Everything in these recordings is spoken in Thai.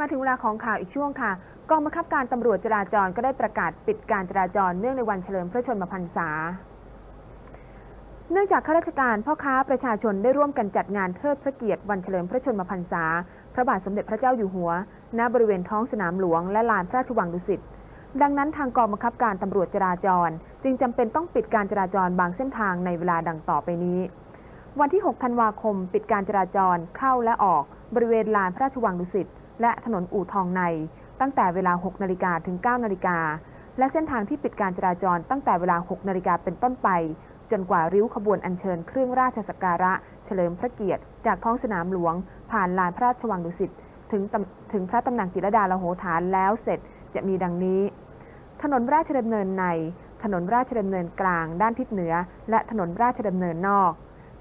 มาถึงเวลาของข่าวอีกช่วงค่ะ กองบังคับการตำรวจจราจรก็ได้ประกาศปิดการจราจรเนื่องในวันเฉลิมพระชนมพรรษา เนื่องจากข้าราชการพ่อค้าประชาชนได้ร่วมกันจัดงานเทิดพระเกียรติวันเฉลิมพระชนมพรรษา พระบาทสมเด็จพระเจ้าอยู่หัว ณ บริเวณท้องสนามหลวงและลานพระราชวังดุสิต ดังนั้นทางกองบังคับการตำรวจจราจร จึงจำเป็นต้องปิดการจราจรบางเส้นทางในเวลาดังต่อไปนี้ วันที่ 6 ธันวาคม ปิดการจราจรเข้าและออก บริเวณลานพระราชวังดุสิต และถนนอู่ทองใน ตั้งแต่เวลา 6 นาฬิกาถึง 9 นาฬิกา และเส้นทางที่ปิดการจราจรตั้งแต่เวลา 6 นาฬิกาเป็นต้นไป จนกว่าริ้วขบวนอัญเชิญเครื่องราชสักการะ เฉลิมพระเกียรติ จากท้องสนามหลวง ผ่านลานพระราชวังดุสิตถึงถึงพระตำหนักจิรดาลโหฐานแล้วเสร็จจะมีดังนี้ ถนนราชดำเนินใน ถนนราชดำเนินกลาง ด้านทิศเหนือ และถนนราชดำเนินนอก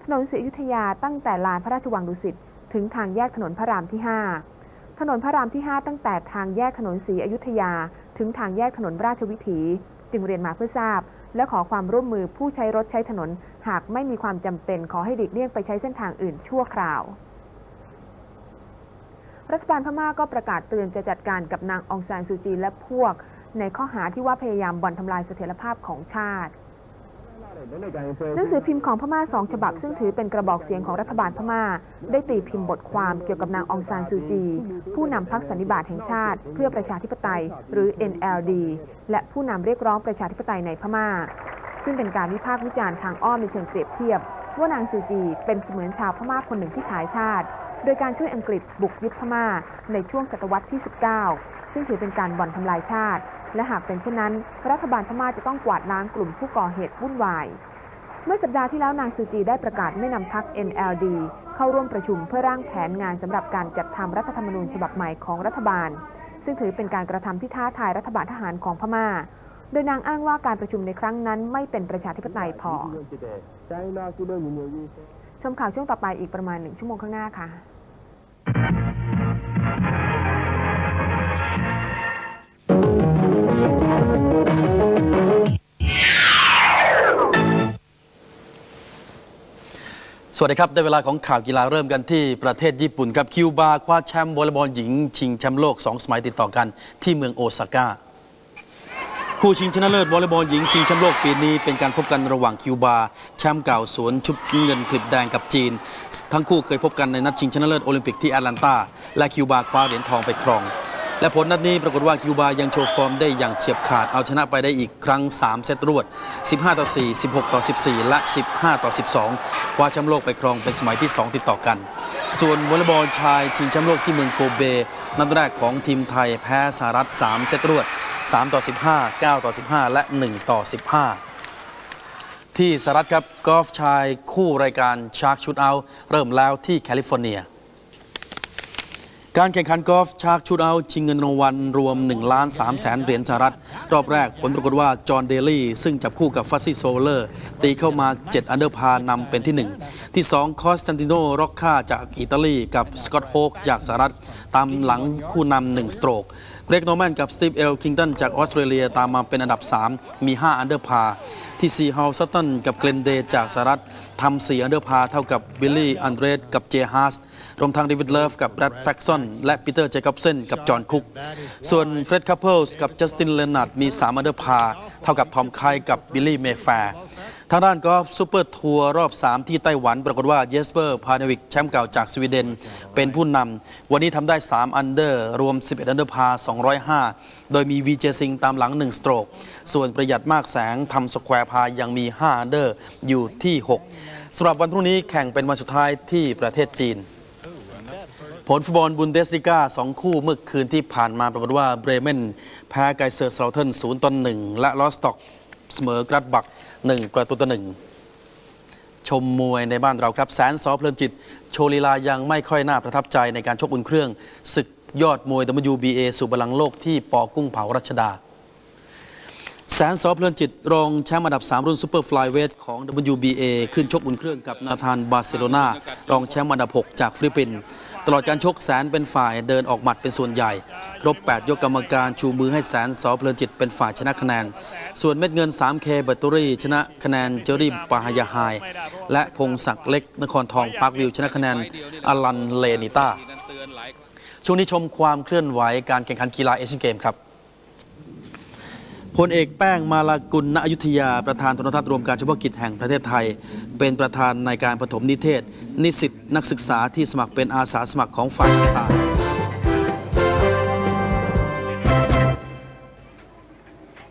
ถนนศรีอยุธยาตั้งแต่ลานพระราชวังดุสิตถึงทางแยกถนนพระรามที่ 5 ถนนพระรามที่ 5 ตั้งแต่ทางแยกถนนศรีอยุธยา ถึงทางแยกถนนราชวิถี จึงเรียนมาเพื่อทราบ และขอความร่วมมือผู้ใช้รถใช้ถนน หากไม่มีความจำเป็นขอให้หลีกเลี่ยงไปใช้เส้นทางอื่นชั่วคราว รัฐบาลพม่าก็ประกาศเตือนจะจัดการกับนางองซานซูจีและพวก ในข้อหาที่ว่าพยายามบ่อนทำลายเสถียรภาพของชาติ หนังสือพิมพ์ของพม่าสองฉบับ ซึ่งถือเป็นกระบอกเสียงของรัฐบาลพม่า ได้ตีพิมพ์บทความเกี่ยวกับนางองซานซูจี ผู้นำพรรคสันนิบาตแห่งชาติ เพื่อประชาธิปไตย หรือ NLD และผู้นำเรียกร้องประชาธิปไตยในพม่า ซึ่งเป็นการวิพากษ์วิจารณ์ทางอ้อมในเชิงเปรียบเทียบ ว่านางซูจีเป็นเสมือนชาวพม่าคนหนึ่งที่ขายชาติ โดยการช่วยอังกฤษบุกยึดพม่า ในช่วงศตวรรษที่ 19 ซึ่งถือเป็นการบ่อนทำลายชาติ และหากเป็นเช่นนั้น รัฐบาลพม่าจะต้องกวาดล้างกลุ่มผู้ก่อเหตุวุ่นวาย เมื่อสัปดาห์ที่แล้วนางซูจีได้ประกาศไม่นำพรรค NLD เข้าร่วมประชุมเพื่อร่างแผนงานสำหรับการจัดทำรัฐธรรมนูญฉบับใหม่ของรัฐบาล ซึ่งถือเป็นการกระทำที่ท้าทายรัฐบาลทหารของพม่า โดยนางอ้างว่าการประชุมในครั้งนั้นไม่เป็นประชาธิปไตยพอ ชมข่าวช่วงต่อไปอีกประมาณหนึ่งชั่วโมงข้างหน้าค่ะ สวัสดีครับได้เวลาของข่าวกีฬาเริ่มกันที่ประเทศญี่ปุ่นครับคิวบาคว้าแชมป์วอลเลย์บอลหญิง ชิงแชมป์โลก 2 สมัยติดต่อกันที่เมืองโอซาก้าคู่ชิงชนะเลิศวอลเลย์บอลหญิงชิงแชมป์โลกปีนี้เป็นการพบกันระหว่างคิวบาแชมป์เก่าสวนชุบเงินคลิปแดงกับจีน ทั้งคู่เคยพบกันในนัดชิงชนะเลิศโอลิมปิกที่แอตแลนตาและคิวบาคว้าเหรียญทองไปครอง และผลนัดนี้ปรากฏว่าคิวบายังโชว์ฟอร์มได้อย่างเฉียบขาดเอาชนะไปได้อีกครั้ง 3 เซตรวด 15 ต่อ 4 16 ต่อ 14 และ 15 ต่อ 12 คว้าแชมป์โลกไปครองเป็นสมัยที่ 2 ติดต่อกัน ส่วนวอลเลย์บอลชายชิงแชมป์โลกที่เมืองโกเบ นัดแรกของทีมไทยแพ้สหรัฐ 3 เซตรวด 3 ต่อ 15 9 ต่อ 15 และ 1 ต่อ 15ที่สหรัฐครับกอล์ฟชายคู่รายการชาร์กชุดเอา เริ่มแล้วที่แคลิฟอร์เนีย การแข่งขันกอล์ฟชาร์กชุดเอาชิงเงินรางวัลรวม1ล้าน3แสนเหรียญสหรัฐ รอบแรกผลปรากฏว่า จอห์นเดลี่ ซึ่งจับคู่กับฟัสซี่โซเลอร์ ตีเข้ามา 7 อันเดอร์พานำเป็นที่ 1 ที่ 2 คอสตันติโนร็อกคาจากอิตาลี กับสกอตโฮกจากสหรัฐ ตามหลังคู่นำ1สโตรก เกรกโนแมนกับสตีฟเอลคิงตันจากออสเตรเลียตามมาเป็นอันดับ 3 มี 5 อันเดอร์พา ที่ซีฮาวซัตตันกับเกลนเดจากสหรัฐทำ4อันเดอร์พาเท่ากับบิลลี่อันเดรสกับเจฮาร์สรวมทั้งเดวิดเลิฟกับแบรดแฟกซอนและปีเตอร์เจคอบสันกับจอห์นคุก ส่วนเฟร็ดคัพเปิลส์กับจัสตินเลนาร์ดมี3อันเดอร์พาเท่ากับทอมไคกับบิลลี่เมแฟร์ ทางด้านกอล์ฟซูเปอร์ทัวร์รอบ 3 ที่ไต้หวัน ปรากฏว่าเยสเปอร์พาเนวิกแชมป์เก่าจากสวีเดน เป็นผู้นำวันนี้ทำได้ 3 อันเดอร์ รวม 11 อันเดอร์พา 205 โดยมีวีเจซิงตามหลัง 1 สโตรก ส่วนประหยัดมากแสงทำสแควร์พายังมี 5 อันเดอร์อยู่ที่ 6สำหรับวันพรุ่งนี้แข่งเป็นวันสุดท้ายที่ประเทศจีนผลฟุตบอลบุนเดสลิก้าสองคู่เมื่อคืนที่ผ่านมาปรากฏว่าเบรเมนแพ้ไกเซอร์สลาเทน0ต่อ1และลอสต็อกเสมอกรัดบัก 1 ประตูต่อ1ชมมวยในบ้านเราครับแสนสอเพลินจิต โชลีลายังไม่ค่อยน่าประทับใจในการชกอุ่นเครื่องศึกยอดมวย WBA สู่บอลลังก์โลกที่ปอกุ้งเผารัชดา แสนสอเพลินจิต รองแชมป์อันดับ 3 รุ่นซูเปอร์ฟลายเวทของ WBA ขึ้นชกอุ่นเครื่องกับนาธานบาร์เซโลนารองแชมป์อันดับ 6 จากฟิลิปปินส์ ลอดการชกแสนเป็นฝ่ายเดินออกหมัดเป็นส่วนใหญ่ ครบ 8 ยกกรรมการชูมือให้แสนสอเพลินจิตเป็นฝ่ายชนะคะแนน ส่วนเม็ดเงิน 3K แบตเตอรี่ชนะคะแนนเจอรี่ปาฮยาไฮและพงศักดิ์เล็กนครทองพาร์ควิวชนะคะแนนอลันเลนิต้าช่วงนี้ชมความเคลื่อนไหวการแข่งขันกีฬาเอเชียนเกมครับ พลเอกแป้งมาลากุลณอยุธยาประธานโทรทัศน์รวมการเฉพาะกิจแห่งประเทศไทย เป็นประธานในการปฐมนิเทศ นิสิตนักศึกษาที่สมัครเป็นอาสาสมัครของฝ่ายต่างๆ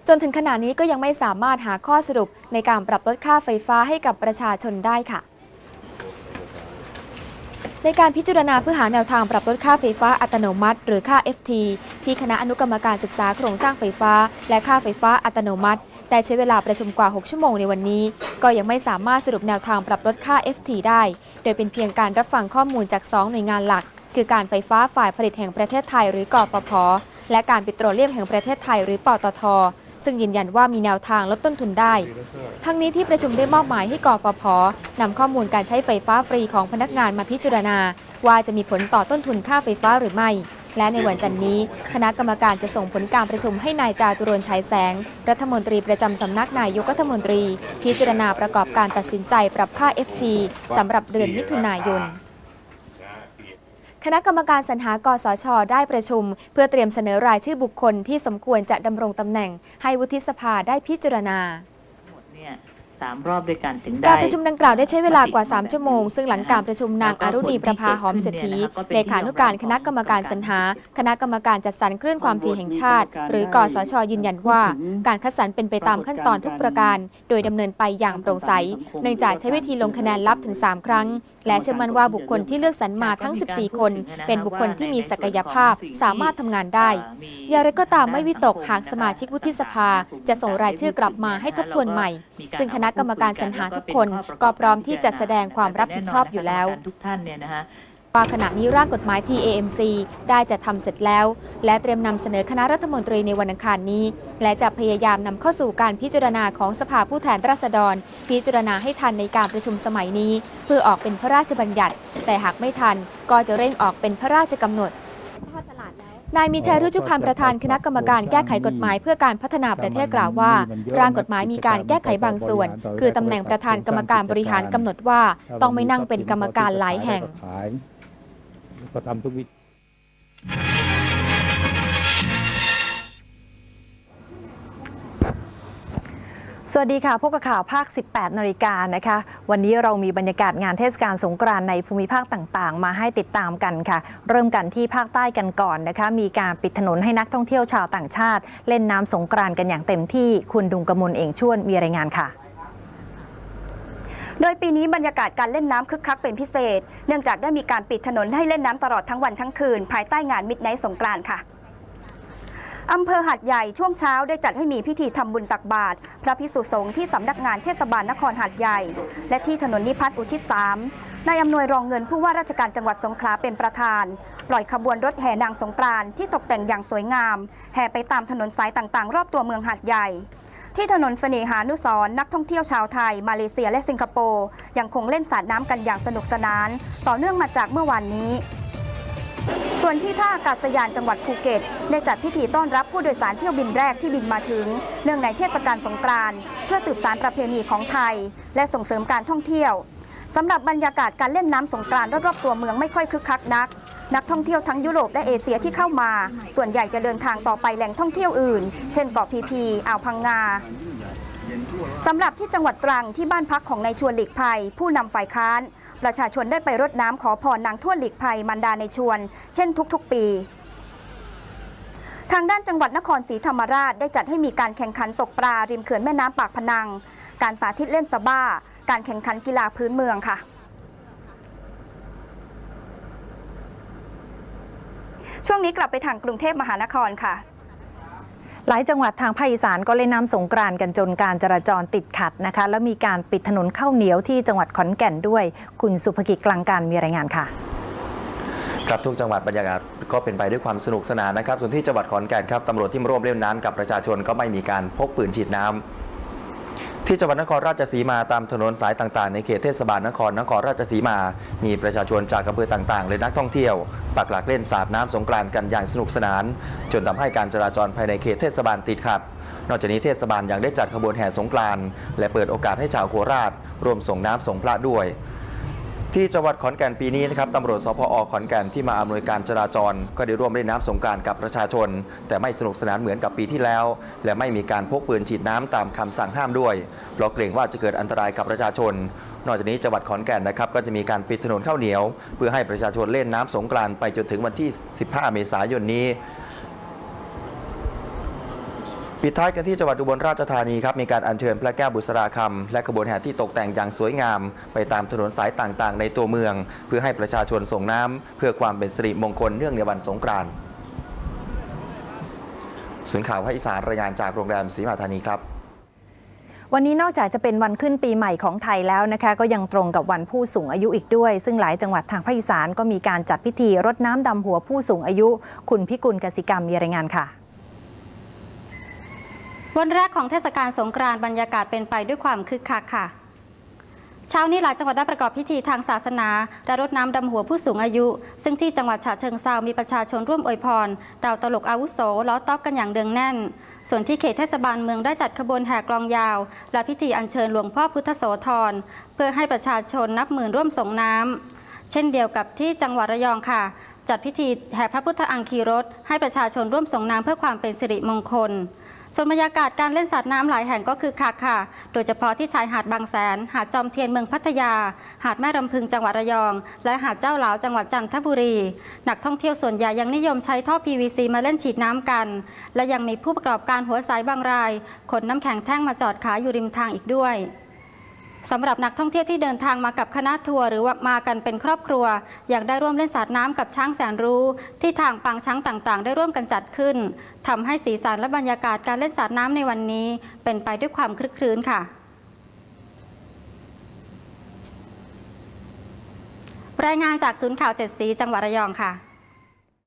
จนถึงขณะนี้ก็ยังไม่สามารถหาข้อสรุปในการปรับลดค่าไฟฟ้าให้กับประชาชนได้ค่ะ ในการพิจารณาเพื่อหาแนวทางปรับลดค่าไฟฟ้าอัตโนมัติ หรือค่า FT ที่คณะอนุกรรมการศึกษาโครงสร้างไฟฟ้า และค่าไฟฟ้าอัตโนมัติได้ใช้เวลาประชุมกว่า 6 ชั่วโมงในวันนี้ ก็ยังไม่สามารถสรุปแนวทางปรับลดค่า FT ได้ โดยเป็นเพียงการรับฟังข้อมูลจาก 2 หน่วยงานหลัก คือการไฟฟ้าฝ่ายผลิตแห่งประเทศไทย หรือ กปพและการปิโตรเลียมแห่งประเทศไทย หรือปตท ซึ่งยืนยันว่ามีแนวทางลดต้นทุนได้ ทั้งนี้ที่ประชุมได้มอบหมายให้กฟผนำข้อมูลการใช้ไฟฟ้าฟรีของพนักงานมาพิจารณา ว่าจะมีผลต่อต้นทุนค่าไฟฟ้าหรือไม่ และในวันจันทร์นี้ คณะกรรมการจะส่งผลการประชุมให้นายจาตุรนฉายแสง รัฐมนตรีประจำสำนักนายกรัฐมนตรี พิจารณาประกอบการตัดสินใจปรับค่า FT สำหรับเดือนมิถุนายน คณะกรรมการสรรหากสช ได้ประชุม เพื่อเตรียมเสนอรายชื่อบุคคลที่สมควรจะดำรงตำแหน่ง ให้วุฒิสภาได้พิจารณาหมดเนี่ย สามรอบด้วยกันถึงได้ การประชุมดังกล่าวได้ใช้เวลากว่า 3 ชั่วโมง ซึ่งหลังการประชุมนางอารุณีประภาหอมเศรษฐีเลขานุการคณะกรรมการสรรหา คณะกรรมการจัดสรรคลื่นความถี่แห่งชาติ หรือกสชยืนยันว่า การคัดสรรเป็นไปตามขั้นตอนทุกประการ โดยดำเนินไปอย่างโปร่งใส เนื่องจากใช้วิธีลงคะแนนลับถึง 3 ครั้ง และเชื่อมั่นว่าบุคคลที่เลือกสรรมาทั้ง 14 คน เป็นบุคคลที่มีศักยภาพสามารถทำงานได้อย่างไรก็ตามไม่วิตกหากสมาชิกวุฒิสภา จะส่งรายชื่อกลับมาให้ทบทวนใหม่ ซึ่งคณะกรรมการสรรหาทุกคนก็พร้อมที่จะแสดงความรับผิดชอบอยู่แล้วทุกท่านเนี่ยนะฮะว่าขณะนี้ร่างกฎหมาย TAMC ได้จะทำเสร็จแล้ว และเตรียมนำเสนอคณะรัฐมนตรีในวันอังคารนี้ และจะพยายามนำเข้าสู่การพิจารณาของสภาผู้แทนราษฎร พิจารณาให้ทันในการประชุมสมัยนี้ เพื่อออกเป็นพระราชบัญญัติ แต่หากไม่ทันก็จะเร่งออกเป็นพระราชกำหนด นายมีชัยรุจุพันธ์ประธานคณะกรรมการแก้ไขกฎหมายเพื่อการพัฒนาประเทศกล่าวว่า ร่างกฎหมายมีการแก้ไขบางส่วน คือตำแหน่งประธานกรรมการบริหารกำหนดว่า ต้องไม่นั่งเป็นกรรมการหลายแห่งก็ทำทุกวิ สวัสดีค่ะ พบกับข่าวภาค 18 นาฬิกานะคะ วันนี้เรามีบรรยากาศงานเทศกาลสงกรานต์ในภูมิภาคต่างๆ มาให้ติดตามกันค่ะ เริ่มกันที่ภาคใต้กันก่อนนะคะ มีการปิดถนนให้นักท่องเที่ยวชาวต่างชาติ เล่นน้ำสงกรานต์กันอย่างเต็มที่ คุณดุงกมลเองชวนมีรายงานค่ะโดยปีนี้บรรยากาศการเล่นน้ำคึกคักเป็นพิเศษ เนื่องจากได้มีการปิดถนนให้เล่นน้ำตลอดทั้งวันทั้งคืน ภายใต้งานมิดไนท์สงกรานต์ค่ะ อำเภอหัดใหญ่ช่วงเช้าได้จัดให้มีพิธีทำบุญตักบาตรพระพิสุสงฆ์ที่สำนักงานเทศบาลนครหัดใหญ่ และที่ถนนนิพัฒน์อุทิศสามนายอำนวยรองเงินผู้ว่าราชการจังหวัดสงขลาเป็นประธาน ปล่อยขบวนรถแห่นางสงกรานที่ตกแต่งอย่างสวยงาม แห่ไปตามถนนสายต่างๆ รอบตัวเมืองหัดใหญ่ที่ถนนเสน่หานุสรนักท่องเที่ยวชาวไทย มาเลเซียและสิงคโปร์ยังคงเล่นสาดน้ำกันอย่างสนุกสนาน ต่อเนื่องมาจากเมื่อวานนี้ ส่วนที่ท่าอากาศยานจังหวัดภูเก็ต ได้จัดพิธีต้อนรับผู้โดยสารเที่ยวบินแรกที่บินมาถึง เนื่องในเทศกาลสงกรานต์เพื่อสืบสารประเพณีของไทย และส่งเสริมการท่องเที่ยวสำหรับบรรยากาศการเล่นน้ำสงกรานต์รอบๆตัวเมืองไม่ค่อยคึกคักนัก นักท่องเที่ยวทั้งยุโรปและเอเชียที่เข้ามา ส่วนใหญ่จะเดินทางต่อไปแหล่งท่องเที่ยวอื่น เช่นเกาะพีพีอ่าวพังงา สำหรับที่จังหวัดตรังที่บ้านพักของนายชวนหลีกภัย ผู้นำฝ่ายค้าน ประชาชนได้ไปรดน้ำขอพรนางทวดหลีกภัยมันดาในชวน เช่นทุกๆปีทางด้านจังหวัดนครศรีธรรมราชได้จัดให้มีการแข่งขันตกปลาริมเขื่อนแม่น้ำปากพนัง การสาธิตเล่นสบ้า การแข่งขันกีฬาพื้นเมืองค่ะ ช่วงนี้กลับไปทางกรุงเทพมหานครค่ะ หลายจังหวัดทางภาคอีสานก็เล่นน้ำสงกรานกันจนการจราจรติดขัดนะคะ แล้วมีการปิดถนนข้าวเหนียวที่จังหวัดขอนแก่นด้วย คุณสุภกิจกลางการมีรายงานค่ะครับทุกจังหวัดบรรยากาศก็เป็นไปด้วยความสนุกสนานนะครับ ส่วนที่จังหวัดขอนแก่นครับตำรวจที่มาร่วมเล่นน้ำกับประชาชนก็ไม่มีการพกปืนฉีดน้ำ ที่จังหวัดนครราชสีมาตามถนนสายต่างๆ ในเขตเทศบาลนครนครราชสีมา มีประชาชนจากอำเภอต่างๆและนักท่องเที่ยว ปักหลักเล่นสาดน้ำสงกรานต์กันอย่างสนุกสนาน จนทำให้การจราจรภายในเขตเทศบาลติดขัด นอกจากนี้เทศบาลยังได้จัดขบวนแห่สงกรานต์และเปิดโอกาสให้ชาวโคราชร่วมส่งน้ำส่งพระด้วย ที่จังหวัดขอนแก่นปีนี้นะครับตำรวจสพอขอนแก่นที่มาอำนวยการจราจร ก็ได้ร่วมเล่นน้ำสงการกับประชาชน แต่ไม่สนุกสนานเหมือนกับปีที่แล้ว และไม่มีการพกปืนฉีดน้ำตามคำสั่งห้ามด้วยเพราะเกรงว่าจะเกิดอันตรายกับประชาชน นอกจากนี้จังหวัดขอนแก่นนะครับก็จะมีการปิดถนนข้าวเหนียว เพื่อให้ประชาชนเล่นน้ำสงกรานต์ไปจนถึงวันที่ 15 เมษายนนี้ ปิดท้ายกันที่จังหวัดอุบลราชธานีครับมีการอัญเชิญพระแก้วบุษราคำและขบวนแห่ที่ตกแต่งอย่างสวยงาม ไปตามถนนสายต่างๆ ในตัวเมือง เพื่อให้ประชาชนส่งน้ำเพื่อความเป็นสิริมงคลเนื่องในวันสงกรานต์ศูนข่าวภาคอีสานรายงานจากโรงแรมศรีมาธานีครับวันนี้นอกจากจะเป็นวันขึ้นปีใหม่ของไทยแล้วนะคะ ก็ยังตรงกับวันผู้สูงอายุอีกด้วย ซึ่งหลายจังหวัดทางภาคอีสานก็มีการจัดพิธีรดน้ำดำหัวผู้สูงอายุ คุณพิกุลกสิกรรมมีรายงานค่ะ วันแรกของเทศกาลสงกรานต์บรรยากาศเป็นไปด้วยความคึกคักค่ะ เช้านี้หลายจังหวัดได้ประกอบพิธีทางศาสนาและรดน้ำดำหัวผู้สูงอายุ ซึ่งที่จังหวัดฉะเชิงเซามีประชาชนร่วมอวยพร ดาวตลกอาวุโสล้อต๊อกกันอย่างเดืองแน่น ส่วนที่เขตเทศบาลเมืองได้จัดขบวนแห่กลองยาว และพิธีอัญเชิญหลวงพ่อพุทธโสธรเพื่อให้ประชาชนนับหมื่นร่วมส่งน้ำเช่นเดียวกับที่จังหวัดระยองค่ะ จัดพิธีแห่พระพุทธอังคีรถให้ประชาชนร่วมส่งน้ำเพื่อความเป็นสิริมงคล ส่วนบรรยากาศการเล่นสัตว์น้ำหลายแห่งก็คือคักค่ะ โดยเฉพาะที่ชายหาดบางแสน หาดจอมเทียนเมืองพัทยา หาดแม่ลำพึงจังหวัดระยอง และหาดเจ้าหลาวจังหวัดจันทบุรี นักท่องเที่ยวส่วนใหญ่ยังนิยมใช้ท่อ PVC มาเล่นฉีดน้ำกัน และยังมีผู้ประกอบการหัวสายบางรายขนน้ำแข็งแท่งมาจอดขายอยู่ริมทางอีกด้วย สำหรับนักท่องเที่ยวที่เดินทางมากับคณะทัวร์หรือว่ามากันเป็นครอบครัว อยากได้ร่วมเล่นสาดน้ำกับช้างแสนรู้ ที่ทางปางช้างต่างๆ ได้ร่วมกันจัดขึ้นทำให้สีสันและบรรยากาศการเล่นสาดน้ำในวันนี้ เป็นไปด้วยความคลึกครื้นค่ะรายงานจากศูนย์ข่าวเจ็ดสีจังหวัดระยองค่ะ